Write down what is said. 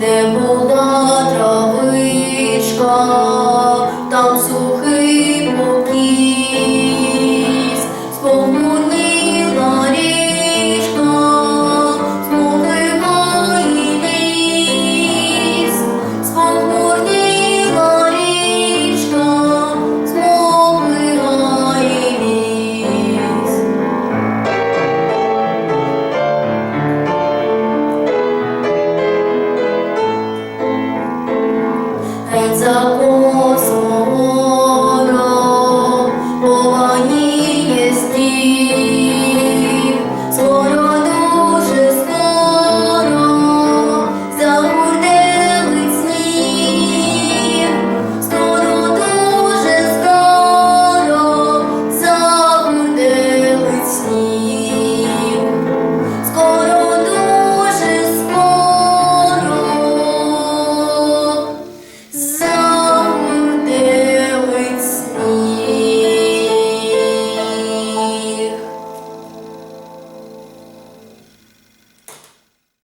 Де була травичка Закон свого, повані єсти.